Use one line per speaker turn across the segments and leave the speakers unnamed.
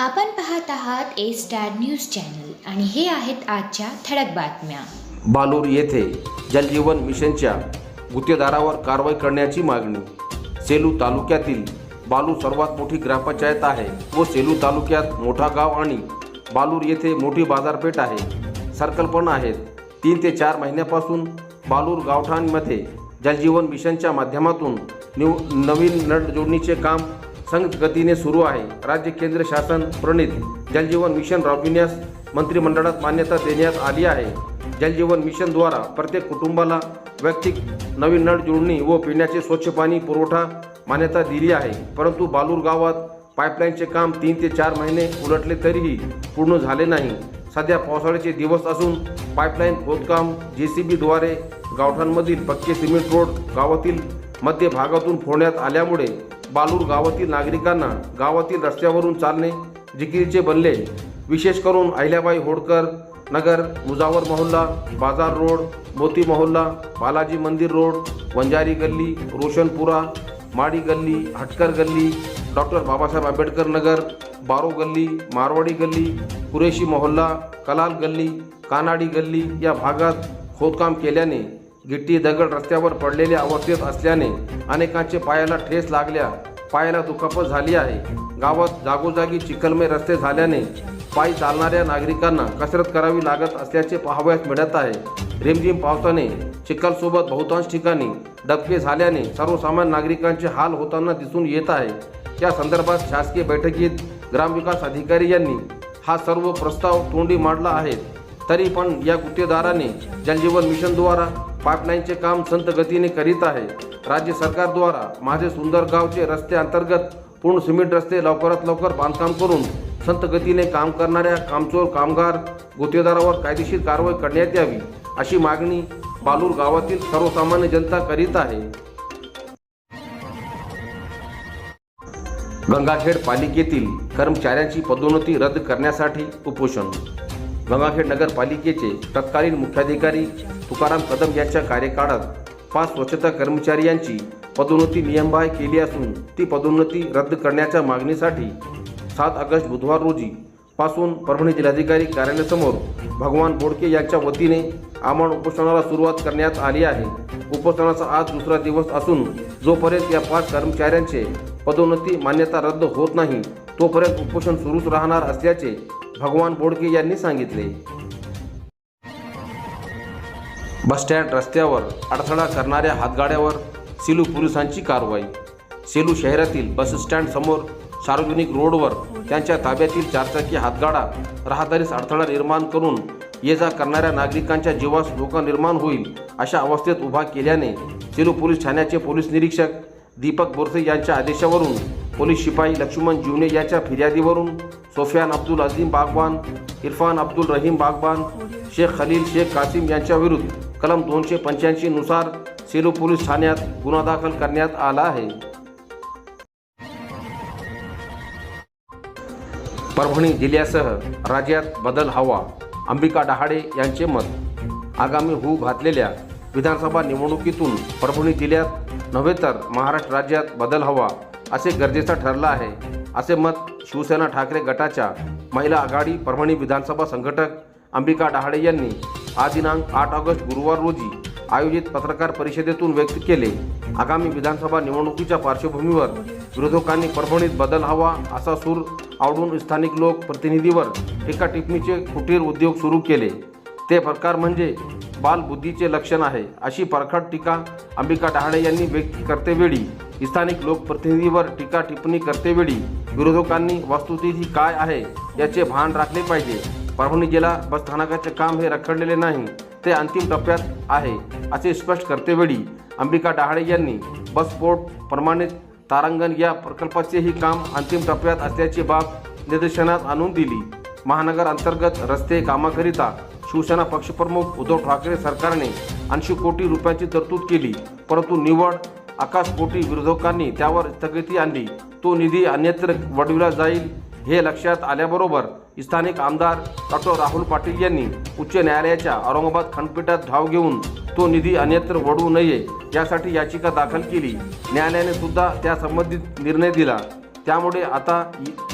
आपण पाहत आहात ए स्टार न्यूज चॅनल आणि हे आहेत आजच्या ठळक बातम्या.
बालूर येथे जलजीवन मिशनच्या गुत्तेदारावर कारवाई करण्याची मागणी. सेलू तालुक्यातील बालूर सर्वात मोठी ग्रामपंचायत आहे व सेलू तालुक्यात मोठा गाव आणि बालूर येथे मोठी बाजारपेठ आहे. सर्कल पण आहेत. तीन ते चार महिन्यापासून बालूर गावठाणमध्ये जलजीवन मिशनच्या माध्यमातून न्यू नवीन नळ जोडणीचे काम संथ गतीने सुरू आहे. राज्य केंद्र शासन प्रणित जलजीवन मिशन राबविण्यास मंत्रिमंडळात मान्यता देण्यात आली आहे. जलजीवन मिशनद्वारा प्रत्येक कुटुंबाला वैयक्तिक नवीन नळ जोडणी व पिण्याचे स्वच्छ पाणी पुरवठा मान्यता दिली आहे. परंतु बालूर गावात पाईपलाईनचे काम तीन ते चार महिने उलटले तरीही पूर्ण झाले नाही. सध्या पावसाळ्याचे दिवस असून पाईपलाईन खोदकाम जे सी बीद्वारे गावठांमधील पक्के सिमेंट रोड गावातील मध्य भागातून फोडण्यात आल्यामुळे बालूर गावातील नागरिकांना गावातील रस्त्यावरून चालणे जिकिरीचे बनले. विशेष करून अहिल्याबाई होडकर नगर मुजावर मोहल्ला बाजार रोड मोती मोहल्ला बालाजी मंदिर रोड वंजारी गल्ली रोशनपुरा माडी गल्ली हटकर गल्ली डॉक्टर बाबासाहेब आंबेडकर नगर बारो गल्ली मारवाडी गल्ली कुरेशी मोहल्ला कलाल गल्ली कानाडी गल्ली या भागात खोदकाम केल्याने गिट्टी दगड रस्त्यावर पडलेल्या अवस्थेत असल्याने अनेकांचे पायाला ठेस लागल्या. पायाला दुखापत झाली आहे. गावात जागोजागी चिखलमय रस्ते झाल्याने पायी चालणाऱ्या नागरिकांना कसरत करावी लागत असल्याचे पाहावयास मिळत आहे. रिमझिम पावसाने चिखलसोबत बहुतांश ठिकाणी डबके झाल्याने सर्वसामान्य नागरिकांचे हाल होताना दिसून येत आहे. या संदर्भात शासकीय बैठकीत ग्रामविकास अधिकारी यांनी हा सर्व प्रस्ताव तोंडी मांडला आहे. तरी पण या गुत्तेदाराने जलजीवन मिशनद्वारा पाईपलाईनचे काम संत गतीने करीत आहे. राज्य सरकारद्वारा माझे सुंदर गावचे रस्ते अंतर्गत पूर्ण सिमेंट रस्ते लवकरात लवकर बांधकाम करून संत गतीने काम करणाऱ्या कामचोर कामगार गुत्तेदारावर कायदेशीर कारवाई करण्यात यावी अशी मागणी बालूर गावातील सर्वसामान्य जनता करीत आहे. गंगाखेड पालिकेतील कर्मचाऱ्यांची पदोन्नती रद्द करण्यासाठी उपोषण गंगाखेड नगरपालिकेचे तत्कालीन मुख्याधिकारी तुकाराम कदम यांच्या कार्यकाळात पाच स्वच्छता कर्मचारी यांची पदोन्नती नियमबाह्य केली असून ती पदोन्नती रद्द करण्याच्या मागणीसाठी सात ऑगस्ट बुधवार रोजी पासून परभणी जिल्हाधिकारी कार्यालयासमोर भगवान बोडके यांच्या वतीने आमरण उपोषणाला सुरुवात करण्यात आली आहे. उपोषणाचा आज दुसरा दिवस असून जोपर्यंत या पाच कर्मचाऱ्यांचे पदोन्नती मान्यता रद्द होत नाही तोपर्यंत उपोषण सुरूच राहणार असल्याचे भगवान बोडके यांनी सांगितले. बसस्टँड रस्त्यावर अडथळा करणाऱ्या हातगाड्यावर सेलू पोलिसांची कारवाई. सेलू शहरातील बसस्टँड समोर सार्वजनिक रोडवर त्यांच्या ताब्यातील चारचाकी हातगाडा राहदारीस अडथळा निर्माण करून ये जा करणाऱ्या नागरिकांच्या जीवास धोका निर्माण होईल अशा अवस्थेत उभा केल्याने सेलू पोलीस ठाण्याचे पोलीस निरीक्षक दीपक बोरसे यांच्या आदेशावरून पोलीस शिपाई लक्ष्मण जीवने यांच्या फिर्यादीवरून सोफियान अब्दुल अझीम बागवान इरफान अब्दुल रहीम बागवान शेख खलील शेख कासिम यांच्या विरुद्ध कलम दोनशे पंच्याऐंशीनुसार सेलू पोलीस ठाण्यात गुन्हा दाखल करण्यात आला आहे. परभणी जिल्ह्यासह राज्यात बदल हवा अंबिका डहाडे यांचे मत. आगामी होऊ घातलेल्या विधानसभा निवडणुकीतून परभणी जिल्ह्यात नव्हे तर महाराष्ट्र राज्यात बदल हवा असे गरजेचं ठरलं आहे. असे मत शिवसेना ठाकरे गटाच्या महिला आघाडी परभणी विधानसभा संघटक अंबिका डहाडे यांनी आज दिनांक आठ ऑगस्ट गुरुवार रोजी आयोजित पत्रकार परिषदेतून व्यक्त केले. आगामी विधानसभा निवडणुकीच्या पार्श्वभूमीवर विरोधकांनी परभणीत बदल हवा असा सूर आवडून स्थानिक लोक प्रतिनिधीवर एका टिप्पणीचे कुटीर उद्योग सुरू केले. ते प्रकार म्हणजे बालबुद्धीचे लक्षण आहे अशी परखड टीका अंबिका डहाडे यांनी व्यक्त करतेवेळी स्थानिक लोकप्रतिनिधीवर टीका टिप्पणी करतेवेळी विरोधकांनी वस्तुस्थिती काय आहे याचे भान राखले पाहिजे. परभणी जिल्हा बसस्थानकाचे काम हे रखडलेले नाही ते अंतिम टप्प्यात आहे असे स्पष्ट करतेवेळी अंबिका डहाडे यांनी बसपोर्ट प्रमाणित तारांगण या प्रकल्पाचेही काम अंतिम टप्प्यात असल्याची बाब निदर्शनात आणून दिली. महानगर अंतर्गत रस्ते कामाकरिता शिवसेना पक्षप्रमुख उद्धव ठाकरे सरकारने ऐंशी कोटी रुपयांची तरतूद केली परंतु निवड आकाशपोटी विरोधकांनी त्यावर स्थगिती आणली. तो निधी अन्यत्र वडविला जाईल हे लक्षात आल्याबरोबर स्थानिक आमदार डॉक्टर राहुल पाटील यांनी उच्च न्यायालयाच्या औरंगाबाद खंडपीठात धाव घेऊन तो निधी अन्यत्र वळवू नये यासाठी याचिका दाखल केली. न्यायालयाने सुद्धा त्या संबंधित निर्णय दिला. त्यामुळे आता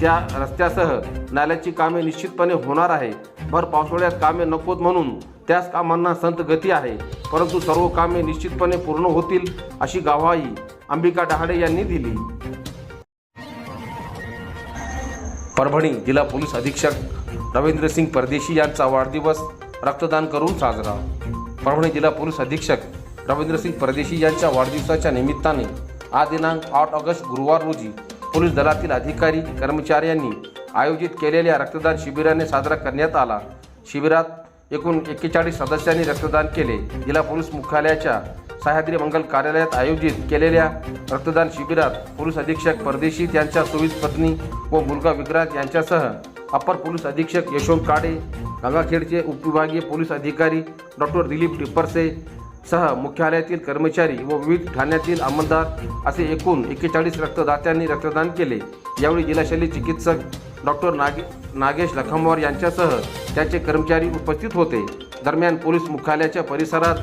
त्या रस्त्यासह नाल्याची कामे निश्चितपणे होणार आहे. भर पावसाळ्यात कामे नकोत म्हणून त्याच कामांना संत गती आहे. परंतु सर्व कामे निश्चितपणे पूर्ण होतील अशी ग्वाही अंबिका डहाडे यांनी दिली. परभणी जिल्हा पोलीस अधीक्षक रवींद्र सिंग परदेशी यांचा वाढदिवस रक्तदान करून साजरा. परभणी जिल्हा पोलीस अधीक्षक रवींद्र सिंग परदेशी यांच्या वाढदिवसाच्या निमित्ताने आज दिनांक आठ ऑगस्ट गुरुवार रोजी पोलीस दलातील अधिकारी कर्मचाऱ्यांनी आयोजित केलेल्या रक्तदान शिबिराने साजरा करण्यात आला. शिबिरात एकूण एक्केचाळीस सदस्यांनी रक्तदान केले. जिल्हा पोलीस मुख्यालयाच्या सह्याद्री मंगल कार्यालयात आयोजित केलेल्या रक्तदान शिबिरात पोलीस अधीक्षक परदेशी त्यांच्या सुविध पत्नी व मुलगा विक्रांत यांच्यासह अपर पोलीस अधीक्षक यशवंत काडे गंगाखेडचे उपविभागीय पोलीस अधिकारी डॉक्टर दिलीप टिप्परसे सह मुख्यालयातील कर्मचारी व विविध ठाण्यातील अंमलदार असे एकूण एक्केचाळीस रक्तदात्यांनी रक्तदान केले. यावेळी जिल्हा शल्य चिकित्सक डॉक्टर नागे नागेश लखमवार यांच्यासह त्यांचे कर्मचारी उपस्थित होते. दरम्यान पोलीस मुख्यालयाच्या परिसरात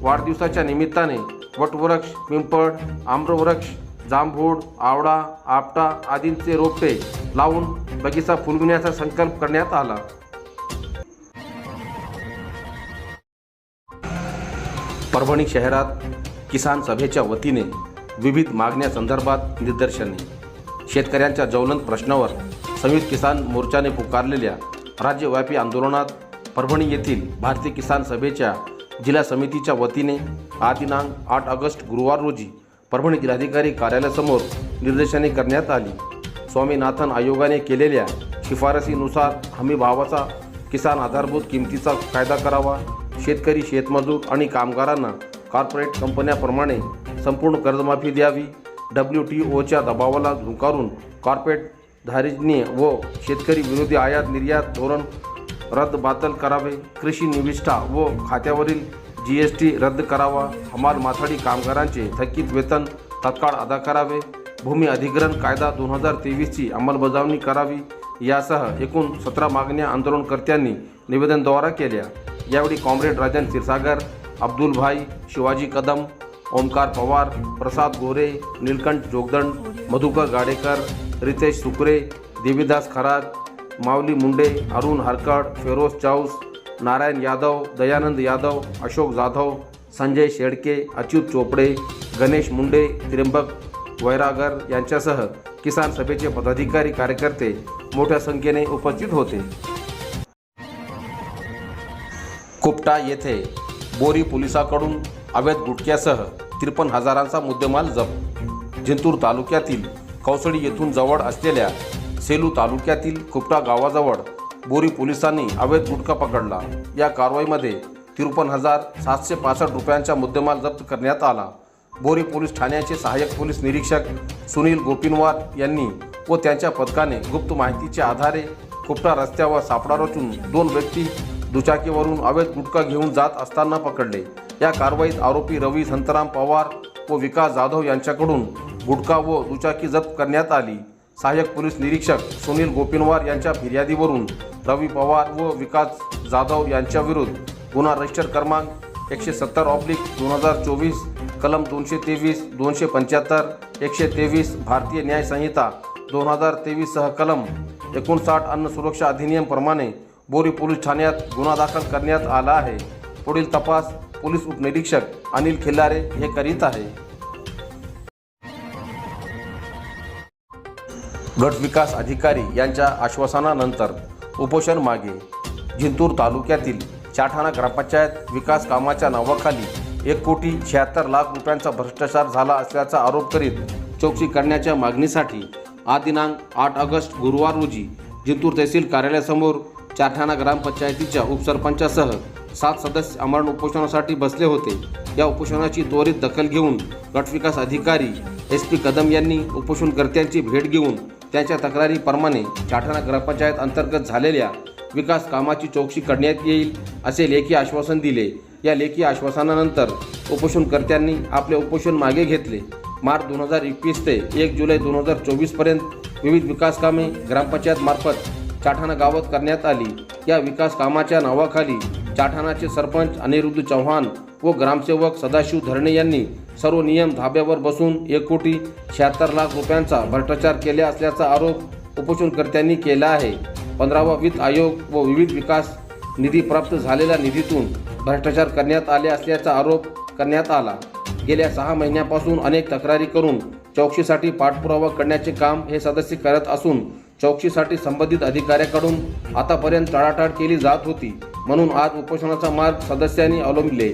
वाढदिवसाच्या निमित्ताने वटवृक्ष पिंपळ आम्रवृक्ष जांभूळ आवळा आपटा आदींचे रोपटे लावून बगीचा फुलविण्याचा संकल्प करण्यात आला. परभणी शहरात किसान सभेच्या वतीने विविध मागण्यासंदर्भात निदर्शने. शेतकऱ्यांच्या ज्वलंत प्रश्नावर संयुक्त किसान मोर्चाने पुकारलेल्या राज्यव्यापी आंदोलनात परभणी येथील भारतीय किसान सभेच्या जिल्हा समितीच्या वतीने आज दिनांक आठ ऑगस्ट गुरुवार रोजी परभणी जिल्हाधिकारी कार्यालयासमोर निर्देशने करण्यात आली. स्वामीनाथन आयोगाने केलेल्या शिफारसीनुसार हमी भावाचा किसान आधारभूत किमतीचा कायदा करावा शेतकरी शेतमजूर आणि कामगारांना कॉर्पोरेट कंपन्याप्रमाणे संपूर्ण कर्जमाफी द्यावी डब्ल्यू टी ओच्या दबावाला झुंकारून कॉर्पोरेट धारिजनी व शेतकरी विरोधी आयात निर्यात धोरण रद्द बातल करावे कृषी निविष्ठा व खात्यावरील जी एस टी रद्द करावा हमाल माथाडी कामगारांचे थकीत वेतन तत्काळ अदा करावे भूमी अधिग्रहण कायदा दोन हजार तेवीसची अंमलबजावणी करावी यासह एकूण सतरा मागण्या आंदोलनकर्त्यांनी निवेदनद्वारा केल्या. यावेळी कॉम्रेड राजन क्षीरसागर अब्दुल भाई शिवाजी कदम ओमकार पवार प्रसाद गोरे नीलकंठ जोगदंड मधुकर गाडेकर रितेश सुकरे देवीदास खरात माऊली मुंडे अरुण हरकड फेरोज चाऊस नारायण यादव दयानंद यादव अशोक जाधव संजय शेडके अच्युत चोपडे गणेश मुंडे त्र्यंबक वैरागर यांच्यासह किसान सभेचे पदाधिकारी कार्यकर्ते मोठ्या संख्येने उपस्थित होते. कुपटा येथे बोरी पोलिसाकडून अवैध गुटख्यासह त्रेपन्न हजारांचा मुद्देमाल जप्त. जिंतूर तालुक्यातील कौसळी येथून जवळ असलेल्या सेलू तालुक्यातील कुपटा गावाजवळ बोरी पोलिसांनी अवैध गुटखा पकडला. या कारवाईमध्ये त्रेपन्न हजार सातशे पासष्ट रुपयांचा मुद्देमाल जप्त करण्यात आला. बोरी पोलीस ठाण्याचे सहाय्यक पोलीस निरीक्षक सुनील गोपिनवार यांनी व त्यांच्या पथकाने गुप्त माहितीच्या आधारे कुपटा रस्त्यावर सापडा रचून दोन व्यक्ती दुचाकीवरून अवैध गुटखा घेऊन जात असताना पकडले. या कारवाईत आरोपी रवी संतराम पवार व विकास जाधव यांच्याकडून गुटखा व दुचाकी जप्त करण्यात आली. सहाय्यक पोलीस निरीक्षक सुनील गोपिनवार यांच्या फिर्यादीवरून रवी पवार व विकास जाधव यांच्याविरुद्ध गुन्हा रजिस्टर क्रमांक एकशे सत्तर ऑब्लिक दोन हजार चोवीस कलम दोनशे तेवीस दोनशे पंच्याहत्तर एकशे तेवीस भारतीय न्याय संहिता दोन हजार तेवीससह कलम एकोणसाठ अन्न सुरक्षा अधिनियमप्रमाणे बोरी पोलीस ठाण्यात गुन्हा दाखल करण्यात आला आहे. पुढील तपास पोलीस उपनिरीक्षक अनिल खिल्लारे हे करीत आहे. गट विकास अधिकारी यांच्या आश्वासनानंतर उपोषण मागे. जिंतूर तालुक्यातील चाठाणा ग्रामपंचायत विकास कामाच्या नावाखाली एक कोटी शहात्तर लाख रुपयांचा भ्रष्टाचार झाला असल्याचा आरोप करीत चौकशी करण्याच्या मागणीसाठी आज दिनांक आठ ऑगस्ट गुरुवार रोजी जिंतूर तहसील कार्यालयासमोर चाठाणा ग्रामपंचायतीच्या उपसरपंचासह सात सदस्य आमरण उपोषणासाठी बसले होते. या उपोषणाची त्वरित दखल घेऊन गटविकास अधिकारी एस पी कदम यांनी उपोषणकर्त्यांची भेट घेऊन त्यांच्या तक्रारीप्रमाणे चाठाणा ग्रामपंचायत अंतर्गत झालेल्या विकास कामाची चौकशी करण्यात येईल असे लेखी आश्वासन दिले. या लेखी आश्वासनानंतर उपोषणकर्त्यांनी आपले उपोषण मागे घेतले. मार्च दोन हजार एकवीस ते एक जुलै दोन हजार चोवीसपर्यंत विविध विकास कामे ग्रामपंचायत मार्फत चाठाणा गावात करण्यात आली. या विकास कामाच्या नावाखाली चाठाणाचे सरपंच अनिरुद्ध चव्हाण व ग्रामसेवक सदाशिव धरणे यांनी सर्व नियम धाब्यावर बसून एक कोटी शहात्तर लाख रुपयांचा भ्रष्टाचार केला असल्याचा आरोप उपोषणकर्त्यांनी केला आहे. पंधरावा वित्त आयोग व विविध विकास निधी प्राप्त झालेल्या निधीतून भ्रष्टाचार करण्यात आले असल्याचा आरोप करण्यात आला. गेल्या सहा महिन्यापासून अनेक तक्रारी करून चौकशीसाठी पाठपुरावा करण्याचे काम हे सदस्य करत असून चौकशीसाठी संबंधित अधिकाऱ्याकडून आतापर्यंत टाळाटाळ केली जात होती. म्हणून आज उपोषणाचा मार्ग सदस्यांनी अवलंबिले.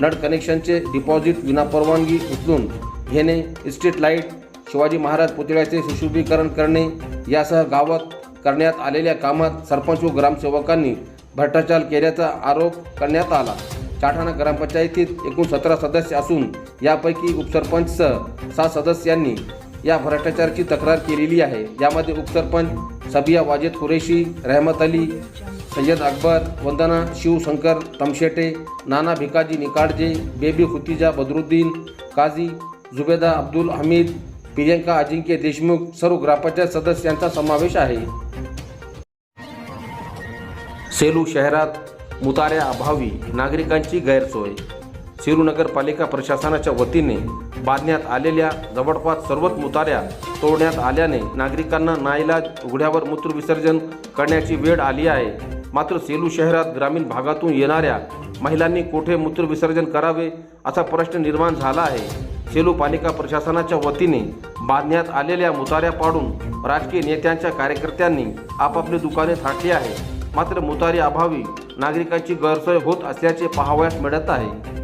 नळ कनेक्शनचे डिपॉझिट विनापरवानगी उचलून घेणे इस्टेट लाइट शिवाजी महाराज पुतळ्याचे सुशोभीकरण करणे यासह गावात करण्यात आलेल्या कामात सरपंच व ग्रामसेवकांनी भ्रष्टाचार केल्याचा आरोप करण्यात आला. चाठाणा ग्रामपंचायतीत एकूण सतरा सदस्य असून यापैकी उपसरपंचसह सहा सदस्यांनी या भ्रष्टाचाराची तक्रार केलेली आहे. यामध्ये उपसरपंच सबिया वाजेद कुरेशी रहमत अली सय्यद अकबर वंदना शिवशंकर तमशेटे नाना भिकाजी निकाडजे बेबी खुतिजा बदरुद्दीन काझी जुबेदा अब्दुल हमीद प्रियंका अजिंक्य देशमुख सर्व ग्रामपंचायत सदस्यांचा समावेश आहे. सेलू शहरात मुताऱ्या अभावी नागरिकांची गैरसोय. सेलू नगरपालिका प्रशासनाच्या वतीने बांधण्यात आलेल्या जवळपास सर्वच मुताऱ्या तोडण्यात आल्याने नागरिकांना नाईलाज उघड्यावर मूत्रविसर्जन करण्याची वेळ आली आहे. मात्र सेलू शहरात ग्रामीण भागातून येणाऱ्या महिलांनी कोठे मूत्रविसर्जन करावे असा प्रश्न निर्माण झाला आहे. सेलू पालिका प्रशासनाच्या वतीने बांधण्यात आलेल्या मुताऱ्या पाडून राजकीय नेत्यांच्या कार्यकर्त्यांनी आपापली दुकाने थाटली आहे मात्र मुतारी अभावी नागरिकांची गैरसोय होत असल्याचे पाहावयास मिळत आहे.